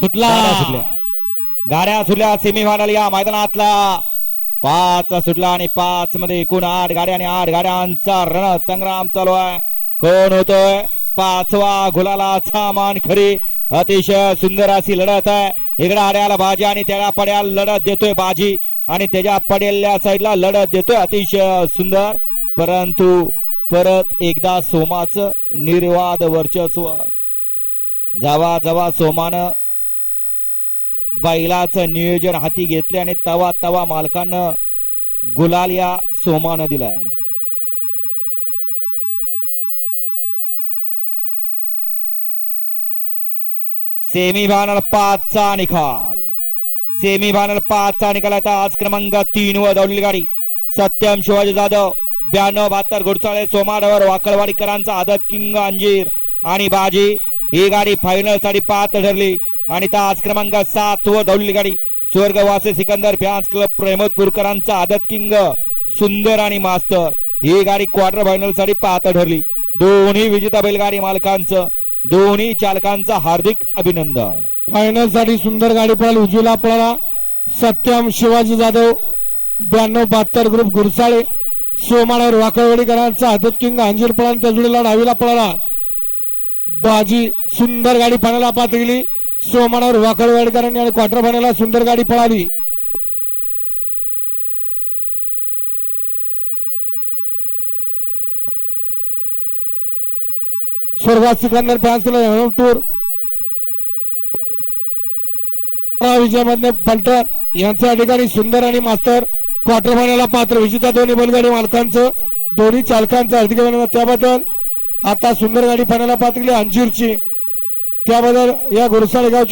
सुटला. गाड्या सुटल्या. गाड्या सुटल्या सेमीफायनल या मैदानातला. पाच सुटला आणि पाच मध्ये एकूण आठ गाड्या आणि आठ गाड्यांचा रण संग्राम चालू आहे. कोण होतोय? पाचवा गुलाला सामान खरी. अतिशय सुंदर अशी लढत आहे. इकडे आड्याला बाजी आणि त्याला पड्याला लढत देतोय बाजी. आणि त्याच्या पडेल्या साईडला लढत देतोय. अतिशय सुंदर. परंतु परत एकदा सोमाचं निर्वाद वर्चस्व. जवा जवा सोमानं बैलाचं नियोजन हाती घेतले आणि तवा तवा मालकानं गुलाल या सोमानं दिलाय. सेमीफायनल पाचचा निकाल. सेमीफायनल पाचचा निकाल आता आज क्रमांक तीन वर दौडली गाडी. सत्यम शिवाजी जाधव ब्याण्णव बहात्तर घोडसाळे सोमाडवर वाकलवाडीकरांचा आदत किंग अंजीर आणि बाजी. ही गाडी फायनलसाठी पाच ठरली. आणि त्या आज क्रमांक सात व धावलेली गाडी स्वर्गवासी सिकंदर फॅन्स क्लब प्रेमतपूरकरांचा आदत किंग सुंदर आणि मास्तर. ही गाडी क्वार्टर फायनलसाठी पाच ठरली. दोन्ही विजेता बैलगाडी मालकांचं दोन्ही चालकांचं हार्दिक अभिनंदन. फायनलसाठी सुंदर गाडी पळाली. उजवीला पळाला सत्यम शिवाजी जाधव ब्याण्णव बहात्तर ग्रुप गुरसाळे सोमानावर वाकळवडीकरांचा आदत किंग अंजीर पळा त्या जोडीला डावीला पळाला. बाजी सुंदर गाडी फायनलला पात गेली. सोमनावर वाकळवाडीकरांनी आणि क्वार्टर फायनलला सुंदर गाडी पळाली. स्वर्गात सिकंदर फॅन्स केला टूर. विजयामध्ये फलटण यांच्या ठिकाणी सुंदर आणि मास्तर क्वार्टर फायनलला पात्र विजेता दोन्ही बैलगाडी मालकांचं दोन्ही चालकांचं हार्दिक त्याबद्दल. आता सुंदर गाडी फायनलला पात्र केली अंजीरची. त्याबद्दल या गुरुसाळे गावचे